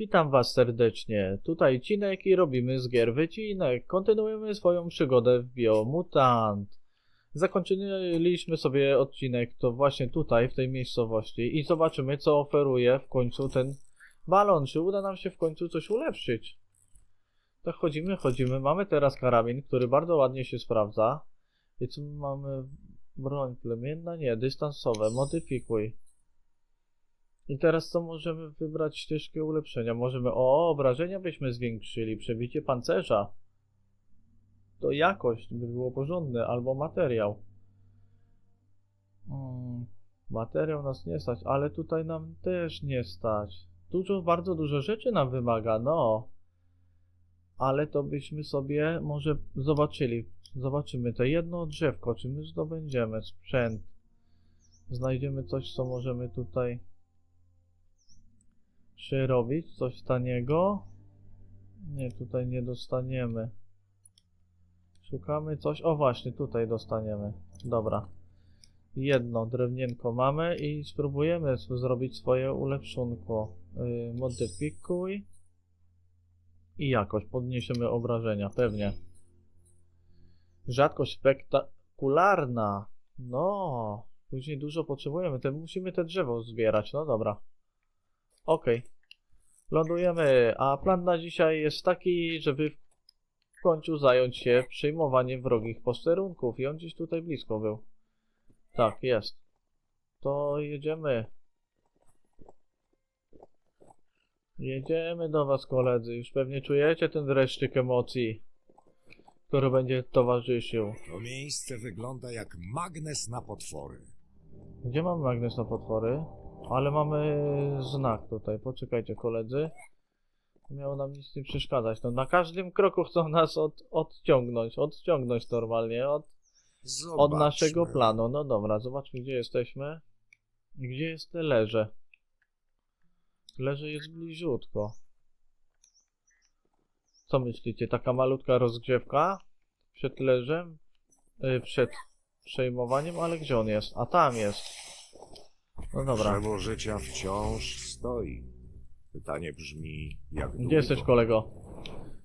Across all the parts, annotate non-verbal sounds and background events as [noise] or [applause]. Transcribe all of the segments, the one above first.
Witam Was serdecznie. Tutaj Cinek i robimy z gier wycinek. Kontynuujemy swoją przygodę w Biomutant. Zakończyliśmy sobie odcinek to właśnie tutaj, w tej miejscowości i zobaczymy co oferuje w końcu ten balon. Czy uda nam się w końcu coś ulepszyć? Tak chodzimy, chodzimy. Mamy teraz karabin, który bardzo ładnie się sprawdza. I co my mamy? Broń plemienna? Nie, dystansowe. Modyfikuj. I teraz co możemy wybrać ścieżkę ulepszenia? Możemy, o, obrażenia byśmy zwiększyli, przebicie pancerza. To jakość by było porządne, albo materiał. Hmm, materiał nas nie stać, ale tutaj nam też nie stać. Dużo, bardzo dużo rzeczy nam wymaga, no. Ale to byśmy sobie może zobaczyli. Zobaczymy te jedno drzewko, czy my zdobędziemy sprzęt. Znajdziemy coś, co możemy tutaj czy robić coś taniego? Nie, tutaj nie dostaniemy. Szukamy coś. O właśnie, tutaj dostaniemy. Dobra. Jedno drewnienko mamy i spróbujemy zrobić swoje ulepszonko. Yy, modyfikuj. I jakoś podniesiemy obrażenia, pewnie. Rzadkość spektakularna. No, później dużo potrzebujemy. Te, musimy te drzewo zbierać. No dobra. Okej. Lądujemy, a plan na dzisiaj jest taki, żeby w końcu zająć się przyjmowaniem wrogich posterunków i on gdzieś tutaj blisko był. Tak, jest. To jedziemy. Jedziemy do was koledzy, już pewnie czujecie ten dreszczyk emocji, który będzie towarzyszył. To miejsce wygląda jak magnes na potwory. Gdzie mamy magnes na potwory? Ale mamy znak tutaj. Poczekajcie, koledzy. Miało nam nic nie przeszkadzać. No na każdym kroku chcą nas od, odciągnąć. Odciągnąć normalnie od, Zobaczmy. od naszego planu. No dobra, zobaczmy gdzie jesteśmy. Gdzie jest te leże? Leże jest bliziutko. Co myślicie? Taka malutka rozgrzewka? Przed leżem? Yy, przed przejmowaniem? Ale gdzie on jest? A tam jest. No dobra. Drzewo życia wciąż stoi. Pytanie brzmi, jak długo? Gdzie jesteś kolego?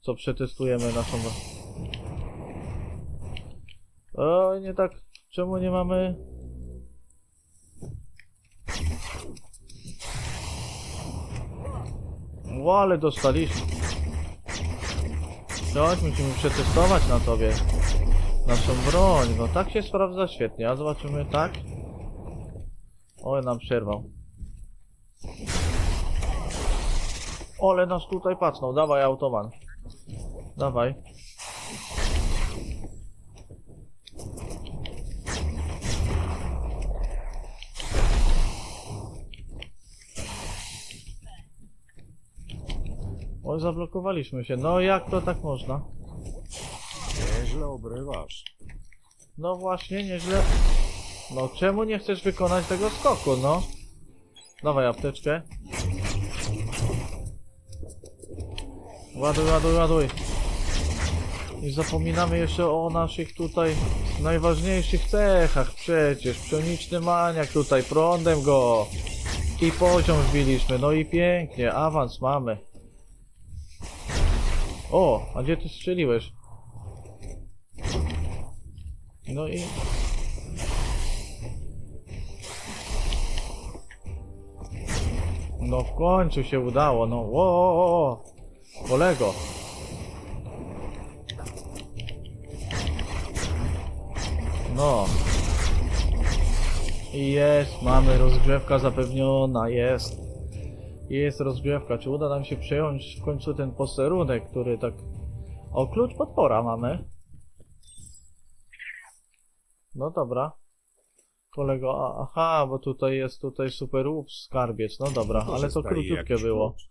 Co przetestujemy naszą... O, nie tak. Czemu nie mamy... Ło, ale dostaliśmy. Chodź, musimy przetestować na tobie. Naszą broń. No tak się sprawdza świetnie. A zobaczymy tak. O, nam przerwał. Ole nas tutaj pacnął, dawaj automan. Dawaj. Oj, zablokowaliśmy się. No jak to tak można? Nieźle obrywasz. No właśnie, nieźle. No czemu nie chcesz wykonać tego skoku, no? Dawaj apteczkę. Ładuj, ładuj, ładuj. I zapominamy jeszcze o naszych tutaj najważniejszych cechach przecież. Pszeniczny maniak tutaj, prądem go. I poziom wbiliśmy, no i pięknie, awans mamy. O, a gdzie ty strzeliłeś? No i... No w końcu się udało, no. Ło. Kolego. No. I jest, mamy rozgrzewka zapewniona, jest. Jest rozgrzewka. Czy uda nam się przejąć w końcu ten posterunek, który tak... O, klucz podpora mamy. No dobra. Kolego, a- aha, bo tutaj jest tutaj super łup skarbiec. No dobra, ale to króciutkie jakiś było. klucz.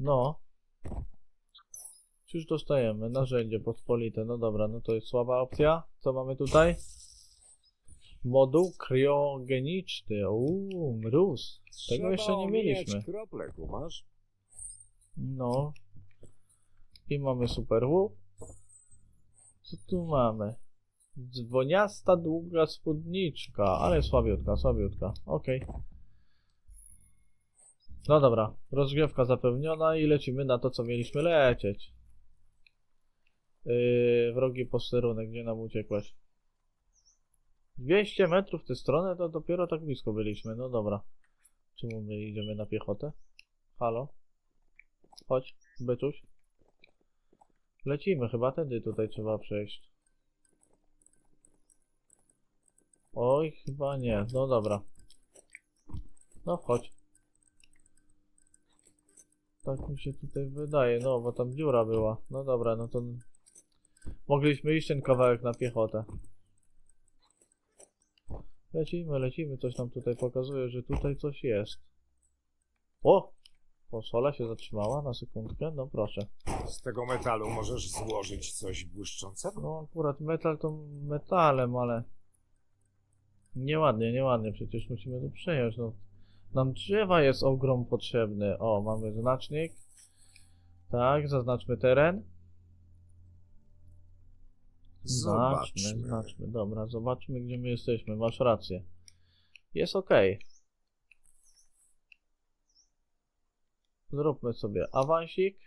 No. Cóż dostajemy? Narzędzie pospolite. No dobra, no to jest słaba opcja. Co mamy tutaj? Moduł kriogeniczny. Uuu, mróz. Tego Trzeba jeszcze nie omijać mieliśmy. krople, kumasz? No. I mamy super łup. Co tu mamy? Dzwoniasta, długa spódniczka, ale słabiutka, słabiutka. Okej. No dobra, rozgrzewka zapewniona i lecimy na to, co mieliśmy lecieć. Yy, wrogi posterunek, gdzie nam uciekłeś? 200 metrów w tę stronę, to dopiero tak blisko byliśmy. No dobra. Czemu my idziemy na piechotę? Halo? Chodź, byczuś. Lecimy, chyba tędy tutaj trzeba przejść. Oj, chyba nie. No dobra. No chodź. Tak mi się tutaj wydaje, no bo tam dziura była. No dobra, no to mogliśmy iść ten kawałek na piechotę. Lecimy, lecimy, coś nam tutaj pokazuje, że tutaj coś jest. O! Konsola się zatrzymała na sekundkę, no proszę. Z tego metalu możesz złożyć coś błyszczącego? No akurat metal to metalem, ale nieładnie, nieładnie, przecież musimy to przejąć, no. Nam drzewa jest ogrom potrzebny. O, mamy znacznik. Tak, zaznaczmy teren. Znaczmy, Zobaczmy. znaczmy. Dobra, zobaczmy gdzie my jesteśmy. Masz rację. Jest ok. Zróbmy sobie awansik.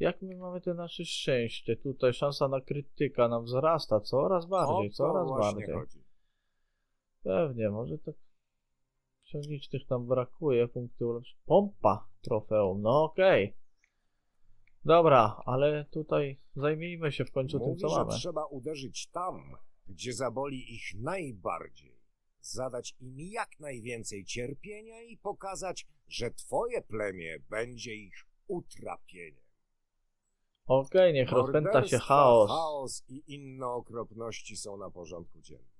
Jak my mamy te nasze szczęście? Tutaj szansa na krytyka nam wzrasta coraz bardziej, O coraz bardziej. chodzi. Pewnie, może tak księżnicznych tam brakuje, punkty ulepszenia. Pompa trofeum, no okej. Dobra, ale tutaj zajmijmy się w końcu tym, Mówi, co że mamy. trzeba uderzyć tam, gdzie zaboli ich najbardziej. Zadać im jak najwięcej cierpienia i pokazać, że twoje plemię będzie ich utrapieniem. Okej, niech rozpęta się chaos. chaos i inne okropności są na porządku dziennym.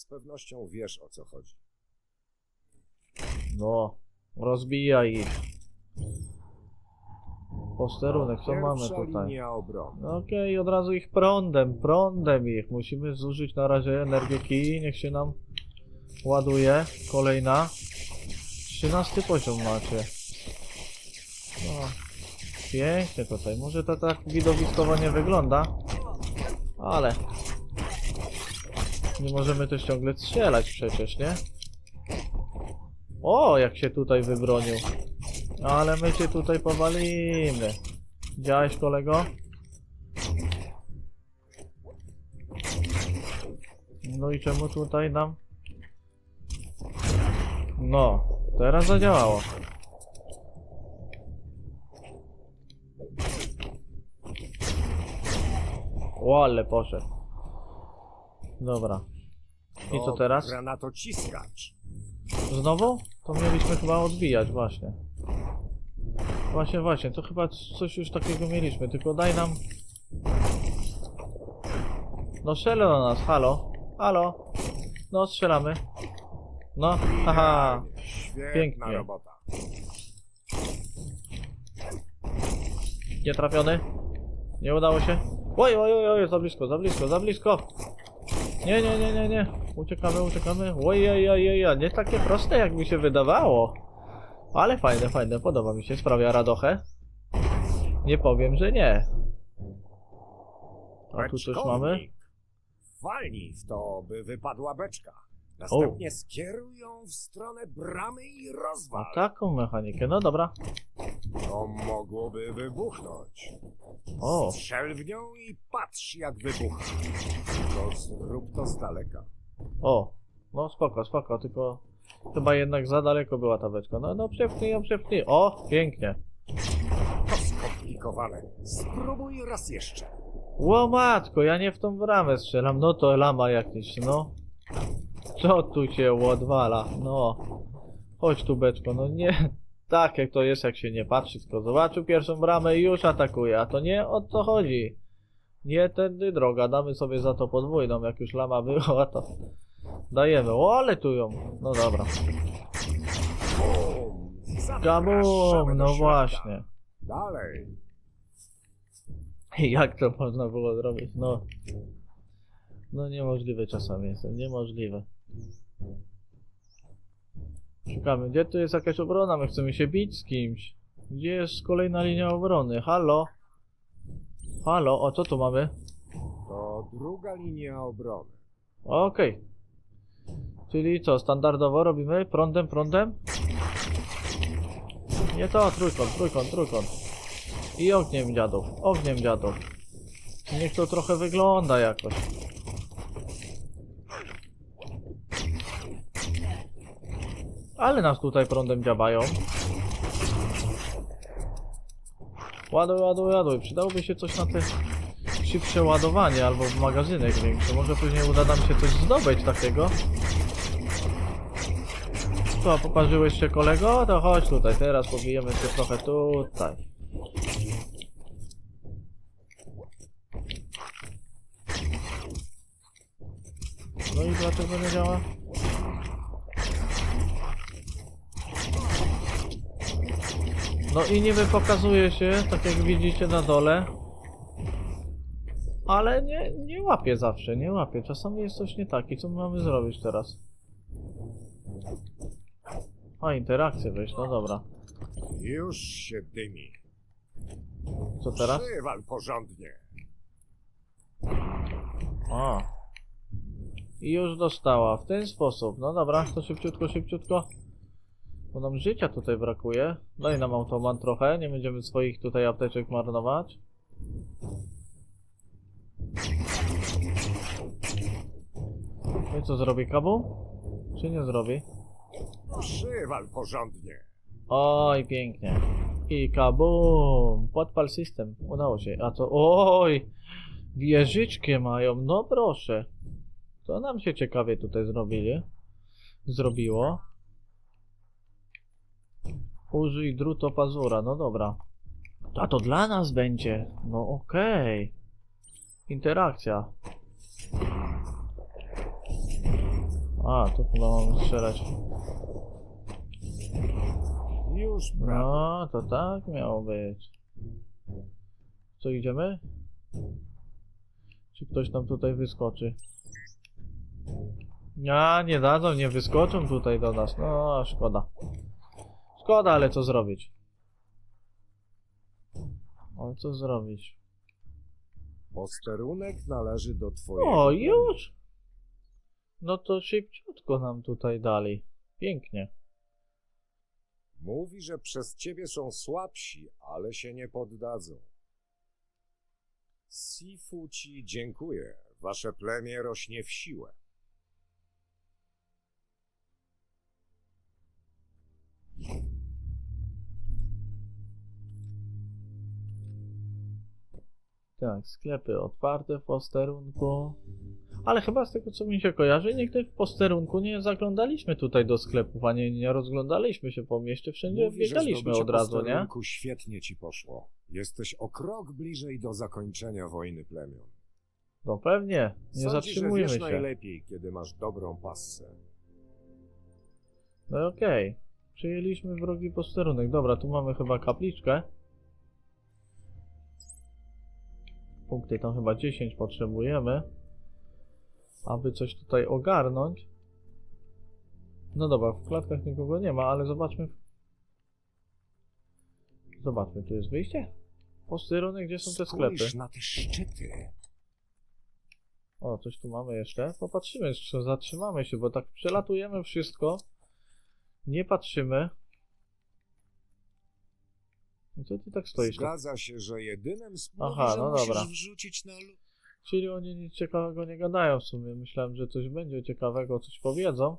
Z pewnością wiesz o co chodzi. No, rozbijaj ich. Posterunek, co mamy tutaj? linia obrony. No od razu ich prądem, prądem ich. Musimy zużyć na razie energię kij, niech się nam ładuje. Kolejna. 13 poziom macie. No, pięknie tutaj. Może to tak widowiskowo nie wygląda, ale nie możemy też ciągle strzelać przecież, nie? O, jak się tutaj wybronił. Ale my cię tutaj powalimy. Widziałeś kolego? No i czemu tutaj nam? No, teraz zadziałało. O, ale poszedł. Dobra. I co To teraz? Granatociskacz. Znowu? To mieliśmy chyba odbijać, właśnie. Właśnie, właśnie, to chyba coś już takiego mieliśmy, tylko daj nam... No strzelę do nas, halo? Halo? No, strzelamy. No, haha. Świetna Pięknie. robota. Nie trafiony? Nie udało się? Oj, oj, oj, oj, za blisko, za blisko, za blisko! Nie, nie, nie, nie, nie. Uciekamy, uciekamy. Oj, oj, oj, oj, nie takie proste, jak mi się wydawało. Ale fajne, fajne, podoba mi się, sprawia radochę. Nie powiem, że nie. A tu coś mamy? Walnij w to, by wypadła beczka. Następnie skieruj ją w stronę bramy i A rozwal. taką mechanikę, no dobra. To mogłoby wybuchnąć. O, Strzel w nią i patrz jak wybucha. Tylko zrób to z daleka. o. No spoko, spoko, tylko chyba jednak za daleko była ta beczka. No, no przepchnij ją, przepchnij. O, pięknie. To skomplikowane. Spróbuj raz jeszcze. Ło matko, ja nie w tą bramę strzelam. No to lama jakieś, no. Co tu się odwala? No. Chodź tu beczko, no nie. Tak jak to jest, jak się nie patrzy, tylko zobaczył pierwszą bramę i już atakuje, a to nie o to chodzi. Nie tędy droga, damy sobie za to podwójną, jak już lama była, to dajemy. O, ale tu ją. No dobra. Kabum, no właśnie. Dalej. Jak to można było zrobić? No. No niemożliwe czasami jest, to niemożliwe. Szukamy, gdzie tu jest jakaś obrona? My chcemy się bić z kimś. Gdzie jest kolejna linia obrony? Halo? Halo? O, co tu mamy? To druga linia obrony. Okej. Czyli co, standardowo robimy? Prądem, prądem? Nie to, trójkąt, trójkąt, trójkąt. I ogniem dziadów, ogniem dziadów. Niech to trochę wygląda jakoś. Ale nas tutaj prądem dziabają. Ładuj, ładuj, ładuj. Przydałoby się coś na te szybsze ładowanie albo w magazynek większy. Może później uda nam się coś zdobyć takiego. Co, poparzyłeś się kolego? To chodź tutaj, teraz pobijemy się trochę tutaj. No i dlaczego nie działa? No i niby pokazuje się, tak jak widzicie na dole. Ale nie, nie łapie zawsze, nie łapie. Czasami jest coś nie tak. I co my mamy zrobić teraz? A, interakcję wejść, no dobra. Już się dymi. Co teraz? Przywal porządnie. A. I już dostała, w ten sposób. No dobra, to szybciutko, szybciutko. Bo nam życia tutaj brakuje. Daj nam automat trochę, nie będziemy swoich tutaj apteczek marnować. No i co zrobi kabu? Czy nie zrobi? Przywal porządnie. Oj, pięknie. I kabum! Podpal system. Udało się. A to... Oj! Wieżyczkę mają. No proszę. To nam się ciekawie tutaj zrobili. Zrobiło. Użyj drutopazura. No dobra. A to dla nas będzie. No okej. Interakcja. A, tu chyba mamy strzelać. Już brawo. No, to tak miało być. Co, idziemy? Czy ktoś nam tutaj wyskoczy? Ja, nie dadzą, nie wyskoczą tutaj do nas. No, szkoda. Szkoda, ale co zrobić? Ale co zrobić? Posterunek należy do twojego. O, już? No to szybciutko nam tutaj dali. Pięknie. Mówi, że przez ciebie są słabsi, ale się nie poddadzą. Sifu ci dziękuję. Wasze plemię rośnie w siłę. Tak, sklepy otwarte w posterunku. Ale chyba z tego co mi się kojarzy, nigdy w posterunku nie zaglądaliśmy tutaj do sklepów, a nie, nie rozglądaliśmy się po mieście, wszędzie Mówi, biegaliśmy od razu, nie? posterunku świetnie ci poszło. Jesteś o krok bliżej do zakończenia wojny plemion. No pewnie, nie Sądzi, zatrzymujmy że wiesz się. najlepiej, kiedy masz dobrą passę. No okej, przyjęliśmy wrogi posterunek. Dobra, tu mamy chyba kapliczkę. Punkty tam chyba 10 potrzebujemy, aby coś tutaj ogarnąć. No dobra, w klatkach nikogo nie ma, ale zobaczmy. Zobaczmy, tu jest wyjście? Posterunek, gdzie są te sklepy? Spójrz na te szczyty. O, coś tu mamy jeszcze. Popatrzymy, jeszcze zatrzymamy się, bo tak przelatujemy wszystko. Nie patrzymy. I co ty tak stoisz? tak? Zgadza się, że jedynym sposobem, Aha, no musisz dobra. wrzucić na lód. Czyli oni nic ciekawego nie gadają w sumie. Myślałem, że coś będzie ciekawego, coś powiedzą.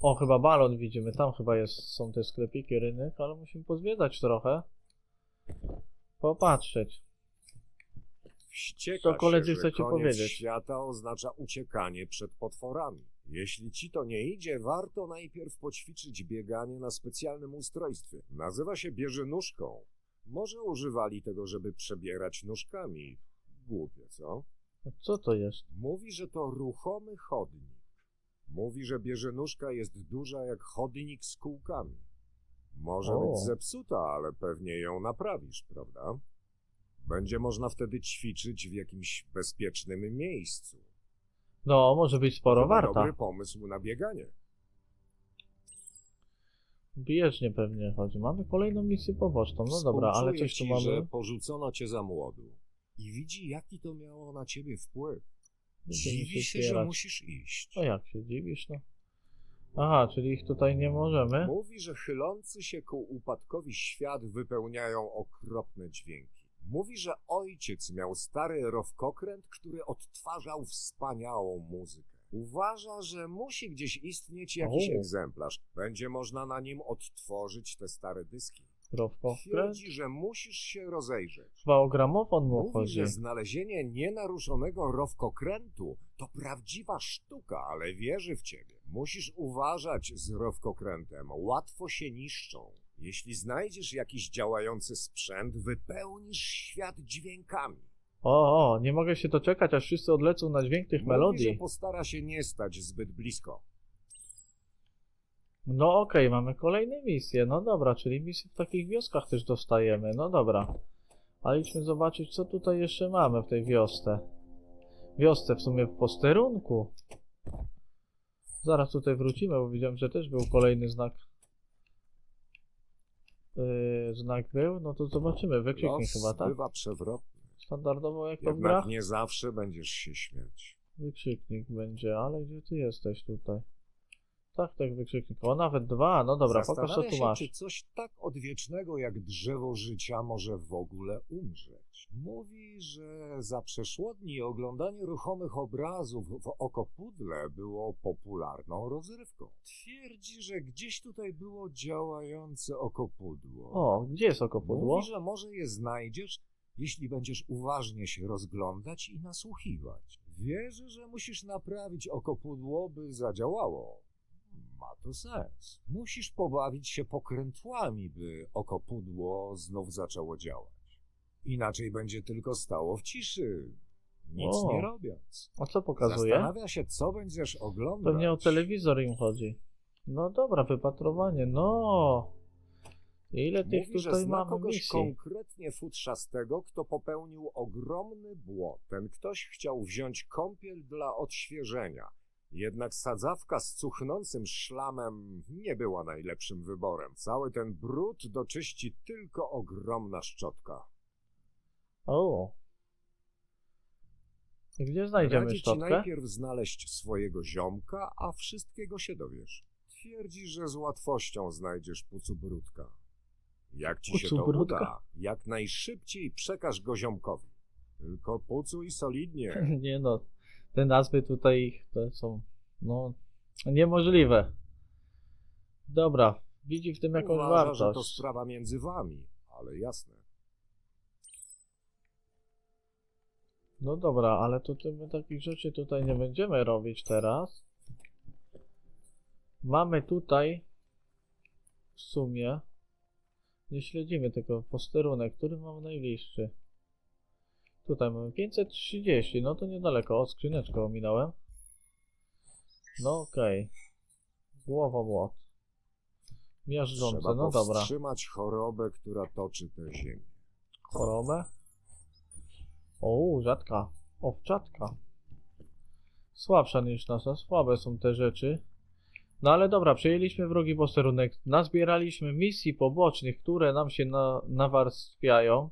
O, chyba balon widzimy. Tam chyba jest, są te sklepiki, rynek, ale musimy pozwiedzać trochę. Popatrzeć. Wścieka Co koledzy się, chcecie powiedzieć? świata oznacza uciekanie przed potworami. Jeśli ci to nie idzie, warto najpierw poćwiczyć bieganie na specjalnym ustrojstwie. Nazywa się bieżynóżką. Może używali tego, żeby przebierać nóżkami. Głupie, co? A Co to jest? Mówi, że to ruchomy chodnik. Mówi, że bieżynóżka jest duża jak chodnik z kółkami. Może O. być zepsuta, ale pewnie ją naprawisz, prawda? Będzie można wtedy ćwiczyć w jakimś bezpiecznym miejscu. No, może być sporo Chyba warta. Dobry pomysł na bieganie. Bieżnie pewnie chodzi. Mamy kolejną misję poboczną. No dobra, ale coś tu ci, mamy. że porzucono cię za młodu. I widzi, jaki to miało na ciebie wpływ. Dziwi się, że zbierać. musisz iść. No jak się dziwisz, no? Aha, czyli ich tutaj nie możemy? Mówi, że chylący się ku upadkowi świat wypełniają okropne dźwięki. Mówi, że ojciec miał stary rowkokręt, który odtwarzał wspaniałą muzykę. Uważa, że musi gdzieś istnieć jakiś O. egzemplarz. Będzie można na nim odtworzyć te stare dyski. Rowko? Twierdzi, że musisz się rozejrzeć. Chyba o gramofon mu Mówi, chodzi. że znalezienie nienaruszonego rowkokrętu to prawdziwa sztuka, ale wierzy w ciebie. Musisz uważać z rowkokrętem, łatwo się niszczą. Jeśli znajdziesz jakiś działający sprzęt, wypełnisz świat dźwiękami. O, o, nie mogę się doczekać, aż wszyscy odlecą na dźwięk tych Mówi, że melodii. postara się nie stać zbyt blisko. No okej, mamy kolejne misje. No dobra, czyli misje w takich wioskach też dostajemy. No dobra. Ale idźmy zobaczyć, co tutaj jeszcze mamy w tej wiosce. Wiosce w sumie w posterunku. Zaraz tutaj wrócimy, bo widziałem, że też był kolejny znak. Yy, znak był? No to zobaczymy. Wykrzyknik chyba, tak? bywa przewrotny. Standardowo jak to w grach? Jednak nie zawsze będziesz się śmiać. Wykrzyknik będzie, ale gdzie ty jesteś tutaj? Tak, tak, wykrzyknik. O, nawet dwa. No dobra, pokaż co tu się, masz. czy coś tak odwiecznego jak drzewo życia może w ogóle umrzeć. Mówi, że za przeszło dni oglądanie ruchomych obrazów w okopudle było popularną rozrywką. Twierdzi, że gdzieś tutaj było działające okopudło. O, gdzie jest okopudło? Mówi, że może je znajdziesz, jeśli będziesz uważnie się rozglądać i nasłuchiwać. Wierzy, że musisz naprawić okopudło, by zadziałało. Ma to sens. Musisz pobawić się pokrętłami, by okopudło znów zaczęło działać. Inaczej będzie tylko stało w ciszy, nic O. nie robiąc. A co pokazuje? Zastanawia się, co będziesz oglądać. Pewnie o telewizor im chodzi. No dobra, wypatrowanie, no. Ile tych Mówi, tutaj mamy kogoś misji? konkretnie futrzastego, kto popełnił ogromny błąd. Ten ktoś chciał wziąć kąpiel dla odświeżenia. Jednak sadzawka z cuchnącym szlamem nie była najlepszym wyborem. Cały ten brud doczyści tylko ogromna szczotka. O. Gdzie znajdziemy Radzi ci szczotkę? najpierw znaleźć swojego ziomka, a wszystkiego się dowiesz. Twierdzi, że z łatwością znajdziesz pucubrudka. Jak ci się to Pucubrudka? uda, jak najszybciej przekaż go ziomkowi. Tylko pucuj solidnie. [laughs] Nie no, te nazwy tutaj to są, no, niemożliwe. Dobra, widzi w tym jakąś Uważa, że to wartość. sprawa między wami, ale jasne. No dobra, ale to ty- my takich rzeczy tutaj nie będziemy robić teraz. Mamy tutaj w sumie nie śledzimy tego posterunek, który mam najbliższy. Tutaj mamy 530, no to niedaleko. O, skrzyneczkę ominąłem. No okej. Głowomłot. Miażdżące, Trzeba no dobra. powstrzymać chorobę, która toczy tę ziemię. Chorobę? O, rzadka. Owczatka. Słabsza niż nasza. Słabe są te rzeczy. No ale dobra, przejęliśmy wrogi posterunek. Nazbieraliśmy misji pobocznych, które nam się na, nawarstwiają.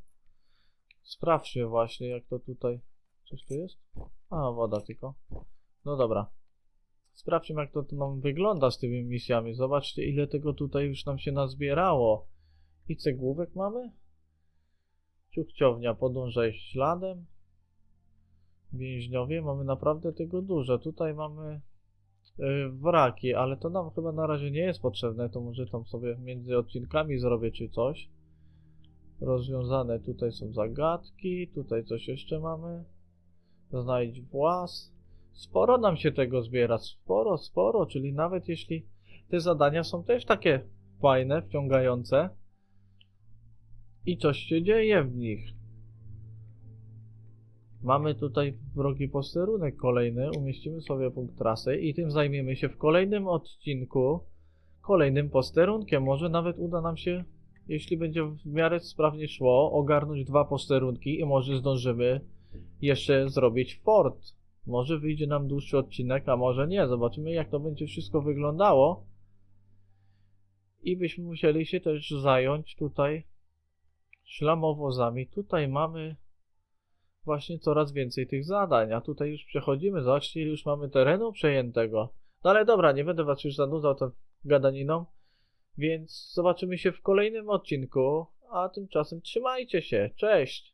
Sprawdźmy właśnie, jak to tutaj... Coś tu jest? A, woda tylko. No dobra. Sprawdźmy, jak to tu nam wygląda z tymi misjami. Zobaczcie, ile tego tutaj już nam się nazbierało. I cegłówek mamy? Ciuchciownia, podążaj śladem. Więźniowie, mamy naprawdę tego dużo. Tutaj mamy y, wraki, ale to nam chyba na razie nie jest potrzebne. To może tam sobie między odcinkami zrobię czy coś. Rozwiązane tutaj są zagadki. Tutaj coś jeszcze mamy. Znajdź włas. Sporo nam się tego zbiera. Sporo, sporo. Czyli nawet jeśli te zadania są też takie fajne, wciągające i coś się dzieje w nich. Mamy tutaj wrogi posterunek kolejny, umieścimy sobie punkt trasy i tym zajmiemy się w kolejnym odcinku, kolejnym posterunkiem. Może nawet uda nam się, jeśli będzie w miarę sprawnie szło, ogarnąć dwa posterunki i może zdążymy jeszcze zrobić fort. Może wyjdzie nam dłuższy odcinek, a może nie. Zobaczymy jak to będzie wszystko wyglądało. I byśmy musieli się też zająć tutaj ślamowozami. Tutaj mamy właśnie coraz więcej tych zadań, a tutaj już przechodzimy. Zobaczcie, już mamy terenu przejętego. No ale dobra, nie będę was już zanudzał tą gadaniną, więc zobaczymy się w kolejnym odcinku, a tymczasem trzymajcie się, cześć!